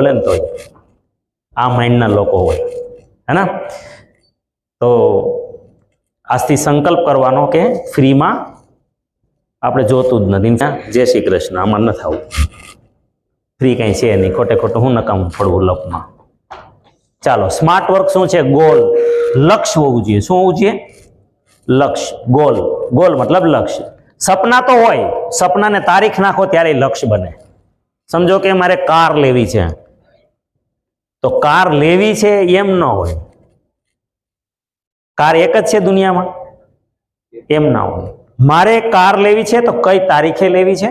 ભલે ને આ માઇન્ડના લોકો હોય. હે ને તો આજથી સંકલ્પ કરવાનો કે ફ્રીમાં આપણે જોતું જ નથી. જય શ્રી કૃષ્ણ. આમાં ન થવું. ફ્રી કંઈ છે નહીં. ખોટે ખોટું હું નકામ પડવું લપમાં ચાલો, સ્માર્ટ વર્ક શું છે? ગોલ. લક્ષ્ય હોવું જોઈએ. શું હોવું જોઈએ? લક્ષ્ય. ગોલ. ગોલ મતલબ લક્ષ્ય. સપના તો હોય. સપનાને તારીખ નાખો ત્યારે લક્ષ્ય બને. સમજો કે મારે કાર લેવી છે. તો કાર લેવી છે એમ ન હોય. કાર એક જ છે દુનિયામાં? એમ ના હોય. મારે કાર લેવી છે તો કઈ તારીખે લેવી છે?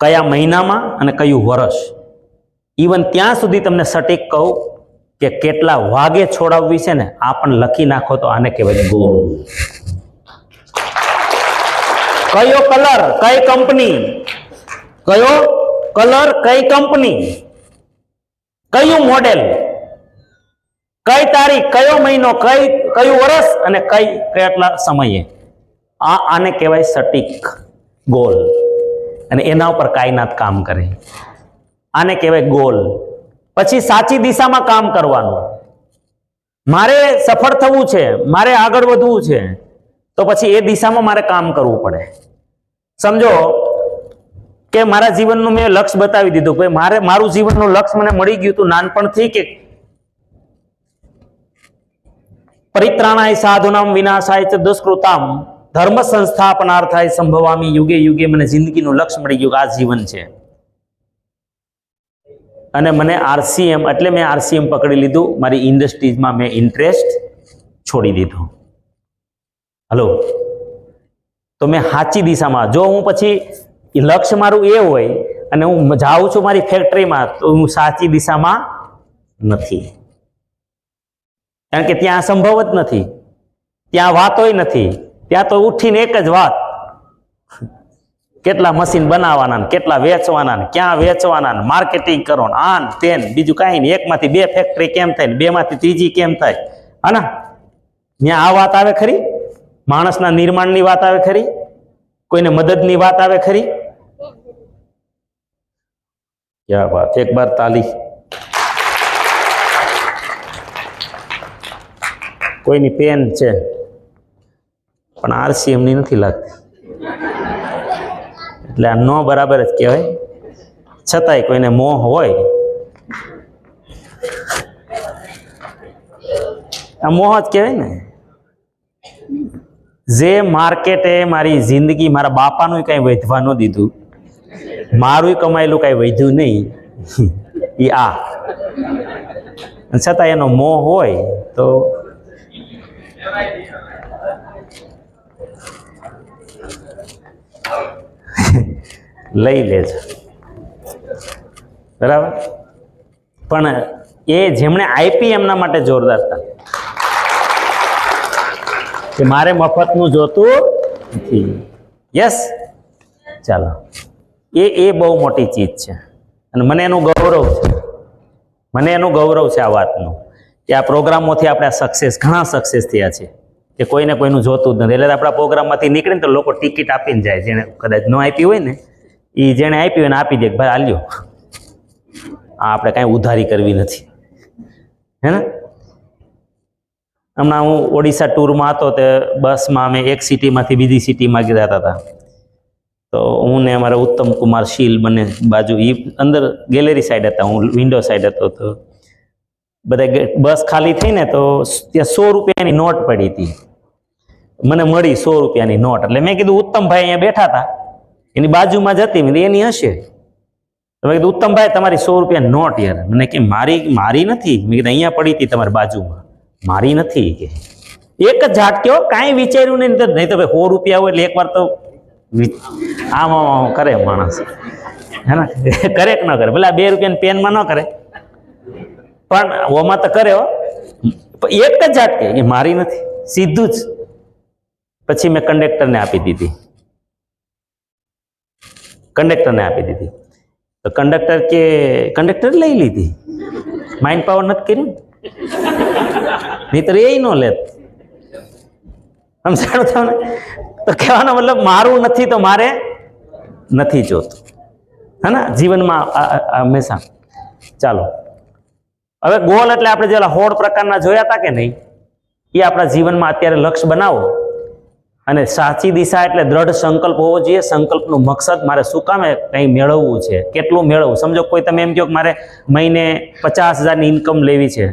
કયા મહિનામાં અને કયું વર્ષ? ઇવન ત્યાં સુધી તમને સટીક કહું કે કેટલા વાગે છોડાવવી છે ને આ પણ લખી નાખો તો આને કહેવાય ગોળ. કયો કલર? કઈ કંપની? કયો કલર? કઈ કંપની? કયું મોડેલ? કઈ તારીખ, કયો મહિનો, કઈ, કયું વર્ષ અને કઈ કેટલા સમયે? આ આને કહેવાય સટીક ગોલ. અને એના ઉપર કાયનાત કામ કરે. આને કહેવાય ગોલ. પછી સાચી દિશામાં કામ કરવાનું. મારે સફળ થવું છે, મારે આગળ વધવું છે, તો પછી એ દિશામાં મારે કામ કરવું પડે. સમજો કે મારા જીવનનું મેં લક્ષ્ય બતાવી દીધું. કે મારે, મારું જીવનનું લક્ષ્ય મને મળી ગયું હતું નાનપણથી કે પરિત્રાણાય સાધુનામ વિનાશાય ચ દુષ્કૃતામ ધર્મ સંસ્થાપનાર્થાય સંભવામી યુગે યુગે મને જિંદગીનું લક્ષ્ય મળી ગયું આ જીવન છે. અને મને આરસીએમ, એટલે મેં આરસીએમ પકડી લીધું. મારી ઇન્ડસ્ટ્રીઝમાં મેં ઇન્ટરેસ્ટ છોડી દીધો. હલો? તો મેં સાચી દિશામાં, જો હું પછી ઈ લક્ષ્ય મારું એ હોય અને હું જાઉં છું મારી ફેક્ટરીમાં, તો હું સાચી દિશામાં નથી. કારણ કે ત્યાં સંભવ જ નથી. ત્યાં વાતોય નથી. ત્યાં તો ઉઠીને એક જ વાત. કેટલા મશીન બનાવવાના ને કેટલા વેચવાના ને ક્યાં વેચવાના માર્કેટિંગ કરો ને આન, તેન, બીજું કાંઈ નહીં. એકમાંથી બે ફેક્ટરી કેમ થાય ને બેમાંથી ત્રીજી કેમ થાય? હા ત્યાં આ વાત આવે ખરી? માણસના નિર્માણની વાત આવે ખરી? કોઈને મદદની વાત આવે ખરી? ક્યાં વાત? એક બાર તાલી. કોઈની પેન છે? પણ આરસી એમની નથી લાગતી. એટલે આ નો બરાબર જ કહેવાય. છતાંય કોઈને મોહ હોય. આ મોહ જ કહેવાય ને. જે માર્કેટે મારી જિંદગી મારા બાપાનું કંઈ વધવા ન દીધું. મારું કમાયેલું કાંઈ વધ્યું નહીં. એ આ. છતાં એનો મોહ હોય તો લઈ લેજો. બરાબર? પણ એ જેમણે આપી એમના માટે જોરદાર હતા. કે મારે મફતનું જોતું નથી. યસ? ચાલો. એ એ બહુ મોટી ચીજ છે. અને મને એનું ગૌરવ છે. મને એનું ગૌરવ છે આ વાતનું. કે આ પ્રોગ્રામોથી આપણે સક્સેસ ઘણા સક્સેસ થયા છે. કે કોઈને કોઈનું જોતું જ નથી. એટલે આપણા પ્રોગ્રામમાંથી નીકળીને તો લોકો ટિકિટ આપીને જાય. જેને કદાચ ન આપી હોય ને એ જેણે આપી હોય ને, આપી દે ભાઈ આલ્યો. આ આપણે કાંઈ ઉધારી કરવી નથી. હે ને? હમણાં હું ઓડિશા ટૂરમાં હતો તે બસમાં અમે એક સિટીમાંથી બીજી સિટીમાં ગયા હતા તો હું ને અમારા ઉત્તમ કુમાર શીલ બંને બાજુ એ અંદર ગેલેરી સાઈડ હતા, હું વિન્ડો સાઈડ હતો તો. બધા બસ ખાલી થઈ ને તો ત્યાં સો રૂપિયાની નોટ પડી હતી. મને મળી સો રૂપિયાની નોટ. એટલે મેં કીધું, ઉત્તમભાઈ અહીંયા બેઠા હતા. એની બાજુમાં જતી મેં એની હશે. તો મેં કીધું, ઉત્તમભાઈ, તમારી સો રૂપિયા નોટ યાર. મને કે, મારી મારી નથી? મેં કીધું, અહીંયા પડી હતી તમારી બાજુમાં. મારી નથી? કે. એક જ ઝાટક્યો, કાંઈ વિચાર્યું નહીં નહીં તો ભાઈ સો રૂપિયા હોય એટલે એકવાર તો આમ આમ આમ કરે માણસ. હે ને? કરે કે ન કરે? ભલે બે રૂપિયાની પેનમાં ન કરે. પણ ઓમાં તો કરે હો. એક જ ઝાટકે એ મારી નથી. સીધું જ. પછી મેં કંડક્ટરને આપી દીધી. કંડક્ટરને આપી દીધી. તો કંડક્ટર કે, કંડક્ટર લઈ લીધી. માઇન્ડ પાવર નથી કર્યું? નહીતર એ ન લેત. સમજાણું તમને? તો કહેવાનો મતલબ મારું નથી તો મારે નથી જોતું. હે ને? જીવનમાં હંમેશા. ચાલો. હવે ગોલ એટલે આપણે જેલા હોળ પ્રકારના જોયા હતા કે નહીં, એ આપણા જીવનમાં અત્યારે લક્ષ્ય બનાવો. અને સાચી દિશા એટલે દ્રઢ સંકલ્પ હોવો જોઈએ. સંકલ્પનું મકસદ મારે શું કામે કંઈ મેળવવું છે? કેટલું મેળવવું? સમજો કોઈ તમે એમ કહો કે મારે મહિને પચાસ હજારની ઇન્કમ લેવી છે.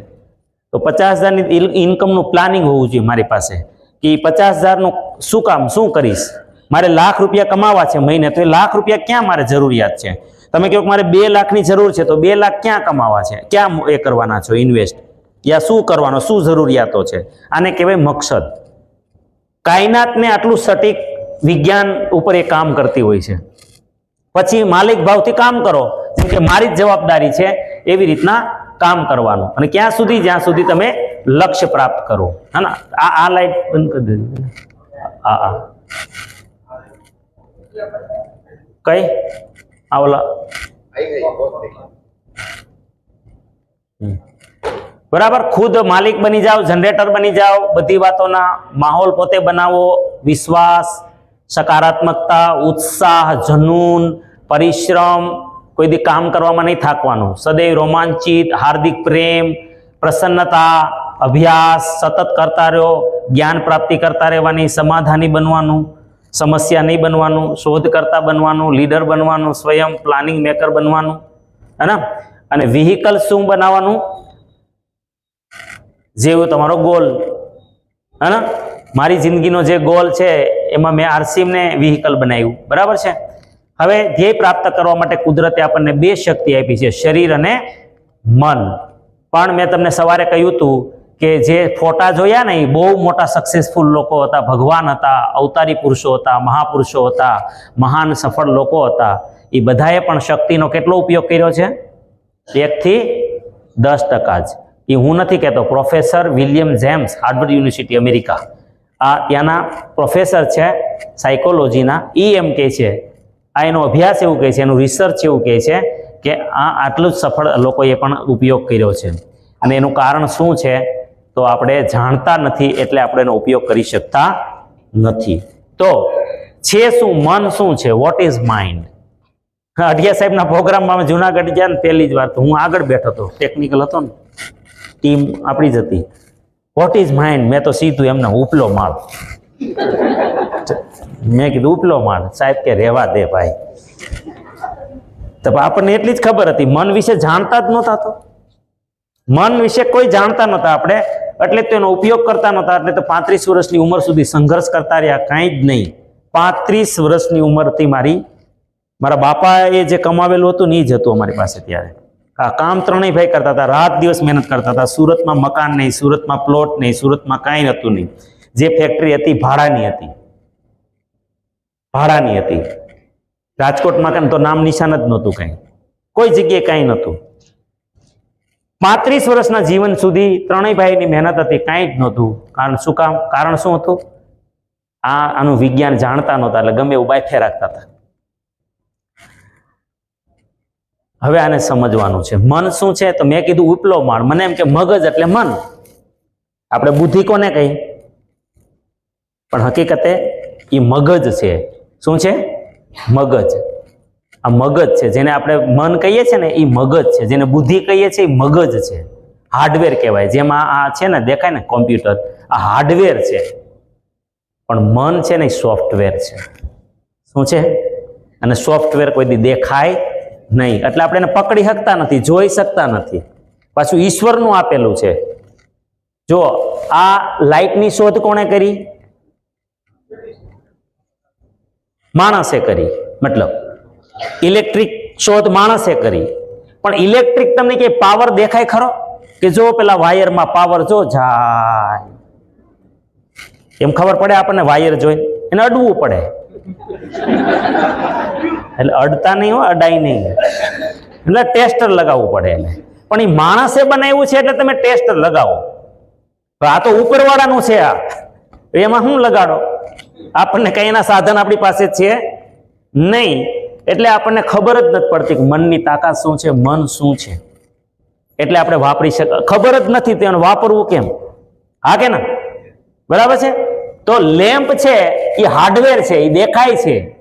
તો પચાસ હજારની ઇન્કમનું પ્લાનિંગ હોવું જોઈએ મારી પાસે. કે પચાસ હજારનું શું કામ, શું કરીશ? મારે લાખ રૂપિયા કમાવા છે મહિને, તો એ લાખ રૂપિયા ક્યાં મારે જરૂરિયાત છે? તમે કહો કે મારે બે લાખની જરૂર છે, તો બે લાખ ક્યાં કમાવા છે? ક્યાં એ કરવાના છો ઇન્વેસ્ટ યા શું કરવાનો, શું જરૂરિયાતો છે? આને કહેવાય મકસદ. કાયનાતને આટલું સટીક વિજ્ઞાન ઉપર એ કામ કરતી હોય છે. પછી માલિક ભાવથી કામ કરો, જેમ કે મારી જ જવાબદારી છે એવી રીતના કામ કરવાનું. અને ક્યાં સુધી, જ્યાં સુધી તમે લક્ષ્ય પ્રાપ્ત કરો. હા ના? આ આ લાઈટ બંધ કરી દેજો. આ હા કઈ? આ ઓલા. બરાબર? ખુદ માલિક બની જાઓ જનરેટર બની જાઓ, બધી વાતોના માહોલ પોતે બનાવો. વિશ્વાસ, સકારાત્મકતા, ઉત્સાહ, જનૂન, પરિશ્રમ. કોઈ દી કામ કરવામાં નહીં થાકવાનું. સદૈવ રોમાંચિત, હાર્દિક પ્રેમ, પ્રસન્નતા અભ્યાસ સતત કરતા રહ્યો, જ્ઞાન પ્રાપ્તિ કરતા રહેવાની, સમાધાની બનવાનું, સમસ્યા નહીં બનવાનું શોધ કરતા બનવાનું, લીડર બનવાનું, સ્વયં પ્લાનિંગ મેકર બનવાનું, હે અને વ્હીકલ શું બનાવવાનું? જેવો તમારો ગોલ હે મારી જિંદગીનો જે ગોલ છે, એમાં મેં આરસીએમને વ્હીકલ બનાવ્યું, બરાબર છે? હવે ધ્યેય પ્રાપ્ત કરવા માટે કુદરતે આપણને બે શક્તિ આપી છે, શરીર અને મન. પણ મેં તમને સવારે કહ્યું હતું કે જે ફોટા જોયા ને એ બહુ મોટા સક્સેસફુલ લોકો હતા. ભગવાન હતા, અવતારી પુરુષો હતા, મહાપુરુષો હતા, મહાન સફળ લોકો હતા. એ બધાએ પણ શક્તિનો કેટલો ઉપયોગ કર્યો છે? એકથી દસ ટકા જ. એ હું નથી કહેતો, professor William James, Harvard University, America. આ ત્યાંના પ્રોફેસર છે, સાયકોલોજીના. એ એમ કહે છે, આ એનો અભ્યાસ એવું કહે છે, એનું રિસર્ચ એવું કહે છે કે આ આટલું જ સફળ લોકોએ પણ ઉપયોગ કર્યો છે. અને એનું કારણ શું છે? તો આપણે જાણતા નથી એટલે આપણે એનો ઉપયોગ કરી શકતા નથી. તો છે શું, મન શું છે? વોટ ઇઝ માઇન્ડ અઢિયા સાહેબના પ્રોગ્રામમાં અમે જુનાગઢ ગયા ને પહેલી જ વાર તો હું આગળ બેઠો હતો. ટેકનિકલ હતો ને. ટીમ આપણી જ હતી. વોટ ઇઝ માઇન્ડ મેં તો સીધું એમને ઉપલો માળ. મેં કીધું ઉપલો માળ. સાહેબ કે રહેવા દે ભાઈ. તો આપણને એટલી જ ખબર હતી. મન વિશે જાણતા જ નહોતા તો. મન વિશે કોઈ જાણતા નહોતા આપણે, એટલે તેનો ઉપયોગ કરતા નહોતા, એટલે તો પાંત્રીસ વર્ષની ઉંમર સુધી સંઘર્ષ કરતા રહ્યા, કાંઈ જ નહીં. પાંત્રીસ વર્ષની ઉંમરથી મારી, મારા બાપાએ જે કમાવેલું હતું ને એ જ હતું અમારી પાસે ત્યારે. આ કામ ત્રણેય ભાઈ કરતા હતા, રાત દિવસ મહેનત કરતા હતા, સુરતમાં મકાન નહીં, સુરતમાં પ્લોટ નહીં, સુરતમાં કાંઈ નહોતું નહીં. જે ફેક્ટરી હતી, ભાડાની હતી. ભાડાની હતી. રાજકોટમાં કાંઈ તો નામ નિશાન જ નહોતું કાંઈ. કોઈ જગ્યાએ કાંઈ નહોતું. પાંત્રીસ વર્ષના જીવન સુધી ત્રણેય ભાઈની મહેનત હતી, કાંઈ જ નહોતું. કારણ શું કામ? કારણ શું હતું? આ આનું વિજ્ઞાન જાણતા નહોતા, એટલે ગમે એવું બાયફે રાખતા હતા. હવે આને સમજવાનું છે. મન શું છે? તો મેં કીધું ઉપલો માળ મને એમ કે મગજ એટલે મન. આપણે બુદ્ધિ કોને કહી? પણ હકીકતે એ મગજ છે. શું છે? મગજ. આ મગજ છે, જેને આપણે મન કહીએ છીએ ને એ મગજ છે. જેને બુદ્ધિ કહીએ છીએ એ મગજ છે. હાર્ડવેર કહેવાય. જેમાં આ છે ને, દેખાય ને કોમ્પ્યુટર. આ હાર્ડવેર છે. પણ મન છે ને એ સોફ્ટવેર છે. શું છે? અને સોફ્ટવેર કોઈ દેખાય નહીં. એટલે આપણે એને પકડી શકતા નથી, જોઈ શકતા નથી. પાછું ઈશ્વરનું આપેલું છે. જો, આ લાઇટની શોધ કોણે કરી? માણસે કરી. મતલબ ઇલેક્ટ્રિક શોધ માણસે કરી. પણ ઇલેક્ટ્રિક તમને કે પાવર દેખાય ખરો? કે જો પેલા વાયરમાં પાવર જો જાય. એમ ખબર પડે આપણને વાયર જોઈ? એને અડવું પડે. એટલે અડતા નહીં હોય અડાય નહીં. એટલે ટેસ્ટર લગાવવું પડે એને. પણ એ માણસે બનાવ્યું છે એટલે તમે ટેસ્ટર લગાવો. આ તો ઉપરવાળાનું છે આ. એમાં શું લગાડો? આપણને કઈ સાધન આપણી પાસે છે? નહીં. એટલે આપણને ખબર જ નથી પડતી કે મનની તાકાત શું છે, મન શું છે. એટલે આપણે વાપરી શક, ખબર જ નથી તેને વાપરવું કેમ? હા કે ના? બરાબર છે? તો લેમ્પ છે, એ હાર્ડવેર છે, એ દેખાય છે,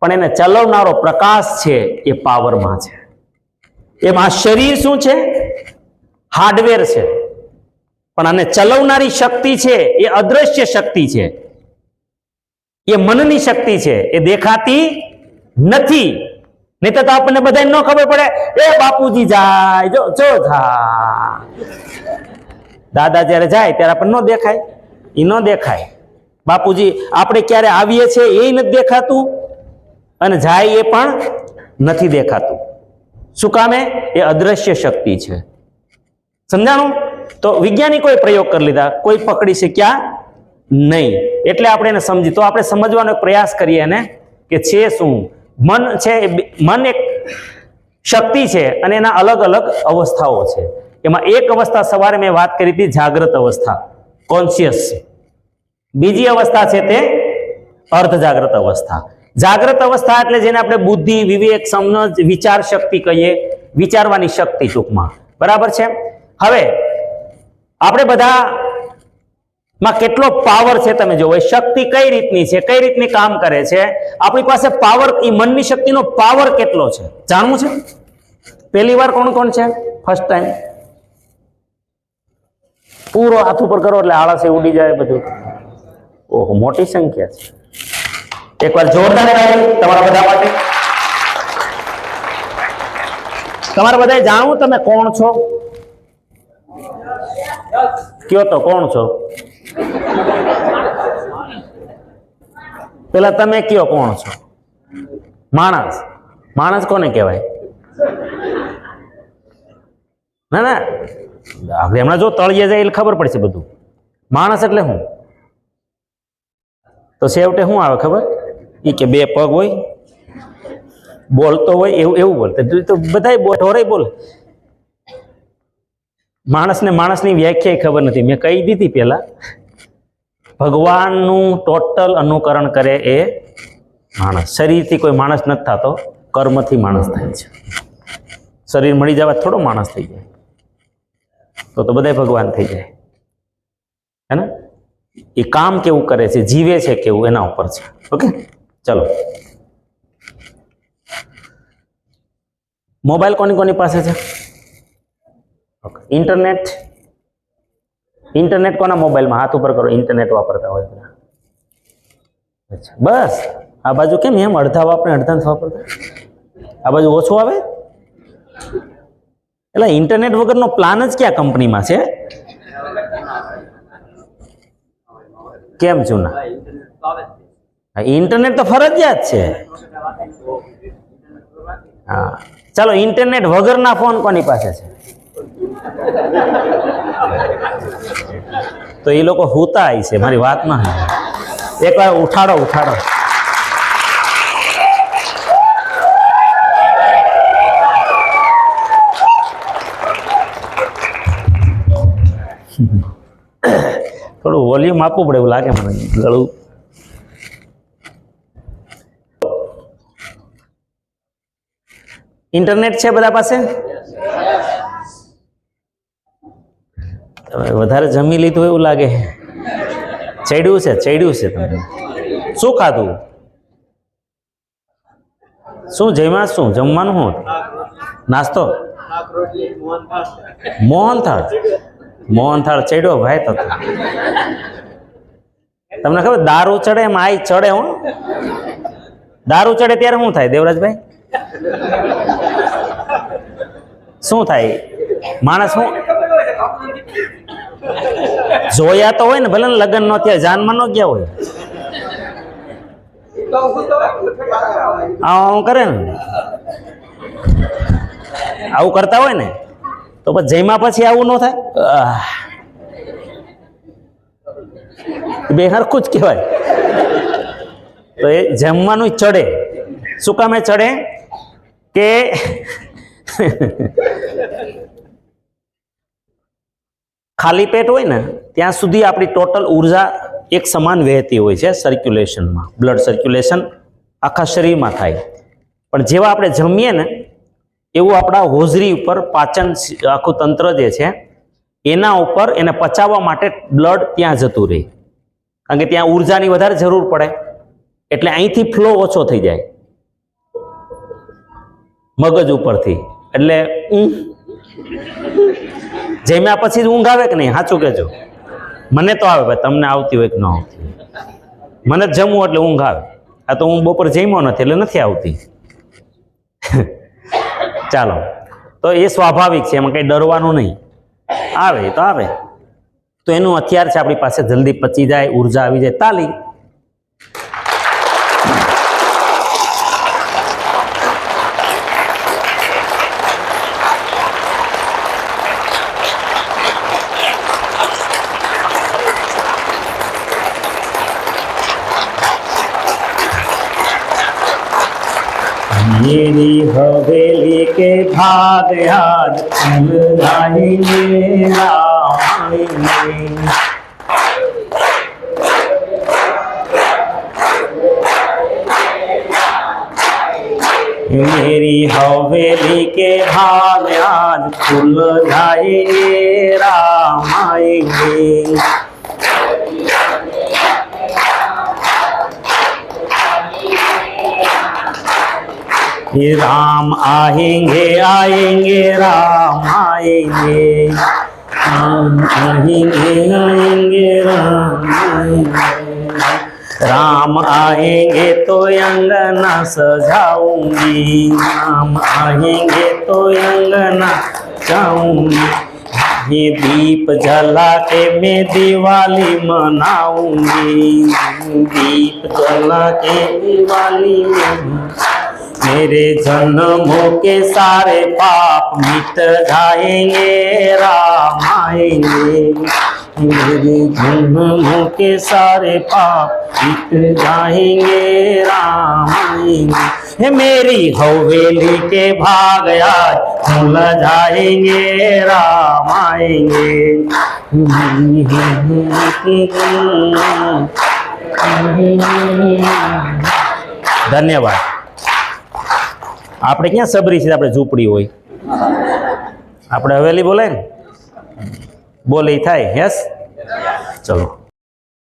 પણ એને ચલાવનારો પ્રકાશ છે, એ પાવરમાં છે. એમાં શરીર શું છે? હાર્ડવેર છે. પણ આને ચલાવનારી શક્તિ છે, એ અદ્રશ્ય શક્તિ છે. એ મનની શક્તિ છે, એ દેખાતી નથી. નહીં તો આપણને બધાને ન ખબર પડે. એ બાપુજી જાય. જો જો જા. દાદા જ્યારે જાય ત્યારે આપણને ન દેખાય. એ ન દેખાય. બાપુજી, આપણે ક્યારે આવીએ છીએ એ નથી દેખાતું અને જાય એ પણ નથી દેખાતું. શું કામે એ? અદ્રશ્ય શક્તિ છે. સમજાણું? તો વૈજ્ઞાનિકોએ પ્રયોગ કરી લીધા. કોઈ પકડી શક્યા નહીં. એટલે આપણે એને સમજી તો આપણે સમજવાનો પ્રયાસ કરીએ એને કે છે શું? મન છે, મન એક શક્તિ છે અને એના અલગ અલગ અવસ્થાઓ છે. એમાં એક અવસ્થા સવારે મેં વાત કરી હતી, જાગ્રત અવસ્થા કોન્શિયસ બીજી અવસ્થા છે તે અર્ધ જાગ્રત અવસ્થા. જાગ્રત અવસ્થા એટલે જેને આપણે બુદ્ધિ, વિવેક, સમજ, વિચાર શક્તિ કહીએ, વિચારવાની શક્તિ ટૂંકમાં. બરાબર છે? હવે, આપણે બધા માં કેટલો પાવર છે તમે જોવો. શક્તિ કઈ રીતની છે? કઈ રીતની કામ કરે છે? આપણી પાસે પાવર એ મનની શક્તિનો પાવર કેટલો છે? જાણવું છે? પહેલી વાર કોણ કોણ છે? ફર્સ્ટ ટાઈમ પૂરો હાથ ઉપર કરો એટલે આળસે ઉડી જાય બધું. ઓહો, મોટી સંખ્યા છે. એકવાર જોરદાર તમારા બધા માટે. તમારે બધા જાણવું તમે કોણ છો? કયો તો, કોણ છો? પેલા તમે કયો કોણ છો? માણસ. માણસ કોને કહેવાય? ના ના. હમણાં જો તળિયે જાય એટલે ખબર પડશે બધું. માણસ એટલે શું તો છેવટે શું આવે ખબર? એ કે બે પગ હોય, બોલતો હોય, એવું એવું બોલતો તો બધાય ઢોરે બોલે. માણસને માણસની વ્યાખ્યા ખબર નથી. મેં કહી દીધી પહેલા ભગવાનનું ટોટલ અનુકરણ કરે એ માણસ. શરીરથી કોઈ માણસ નથી થતો, કર્મથી માણસ થાય છે. શરીર મળી જવા થોડો માણસ થઈ જાય. તો તો બધાય ભગવાન થઈ જાય. હે ને એ કામ કેવું કરે છે, જીવે છે કેવું, એના ઉપર છે. ઓકે? ચલો. મોબાઈલ કોની કોની પાસે છે? ઓકે. ઇન્ટરનેટ ઇન્ટરનેટ કોના મોબાઈલમાં? હાથ ઉપર કરો ઇન્ટરનેટ વાપરતા હોય બધા અચ્છા બસ. આ બાજુ કેમ એમ? અડધા વાપરે અડધા વાપરતા? આ બાજુ ઓછું આવે? એટલે ઇન્ટરનેટ વગરનો પ્લાન જ ક્યાં કંપનીમાં છે? કેમ જૂના? હા, ઇન્ટરનેટ તો ફરજિયાત છે. હા. ચાલો ઇન્ટરનેટ વગરના ફોન કોની પાસે છે? તો એ લોકો હુતા આવી છે, મારી વાત ના એકવાર ઉઠાડો ઉઠાડો. થોડું વોલ્યુમ આપવું પડે એવું લાગે મને, ગળું. ઇન્ટરનેટ છે બધા પાસે? તમે વધારે જમી લીધું એવું લાગે. ચડ્યું છે ચડ્યું છે તમને. શું ખાધું? શું જમ્યા શું? જમવાનું શું નાસ્તો? મોહનથાળ. મોહનથાળ ચડ્યો, ભાઈ તો. તમને ખબર દારૂ ચડે એમ આઈ ચડે હું. દારૂ ચડે ત્યારે શું થાય, દેવરાજભાઈ? શું થાય? માણસ શું જોયા તો હોય ને ભલે લગ્ન ન થયા, જાનમાં ન ગયા હોય. આવું કરે ને. આવું કરતા હોય ને, તો પછી જમ્યા પછી આવું ન થાય. બે હરખું જ કહેવાય. તો એ જમવાનું ચડે. શું કામે ચડે? કે ખાલી પેટ હોય ને, ત્યાં સુધી આપણી ટોટલ ઊર્જા એક સમાન વહેતી હોય છે સર્ક્યુલેશનમાં બ્લડ સર્ક્યુલેશન આખા શરીરમાં થાય. પણ જેવા આપણે જમીએ ને, એવું આપણા હોજરી ઉપર પાચન આખું તંત્ર જે છે, એના ઉપર એને પચાવવા માટે બ્લડ ત્યાં જતું રહે. કારણ કે ત્યાં ઉર્જાની વધારે જરૂર પડે. એટલે અહીંથી ફ્લો ઓછો થઈ જાય. મગજ ઉપરથી. એટલે ઊંઘ. જમ્યા પછી ઊંઘ આવે કે નહીં? સાચું કહેજો. મને તો આવે ભાઈ, તમને આવતી હોય કે ન આવતી મને જમવું એટલે ઊંઘ આવે. આ તો હું બપોર જમ્યો નથી એટલે નથી આવતી. ચાલો. તો એ સ્વાભાવિક છે, એમાં કંઈ ડરવાનું નહીં. આવે તો આવે. તો એનું હથિયાર છે, આપણી પાસે જલ્દી પચી જાય, ઊર્જા આવી જાય. તાલી. मेरी हवेली के भाग आज खुल जाएंगे राम आएंगे मेरी हवेली के भाग आज खुल जाएंगे राम आएंगे राम, आएँगे आएँगे, राम आएँगे। राम, आएँगे आएँगे, राम आएँगे। राम, आएँगे तो अंगना सजाऊँगी। राम, आएँगे तो अंगना जाऊँगी ये दीप जला के मैं दिवाली मनाऊँगी। दीप जला के दिवाली मनाऊँगी। मेरे जन्मों के सारे पाप मिट जाएँगे, राम आएँगे। मेरे जन्मों के सारे पाप मिट जाएँगे, राम आएँगे। मेरी हवेली के भाग आज खुल जाएँगे, राम आएँगे। धन्यवाद। આપણે ક્યાં સબરી છે? આપણે ઝૂંપડી હોય. આપણે હવેલી બોલાય ને? બોલે થાય, યસ? ચલો.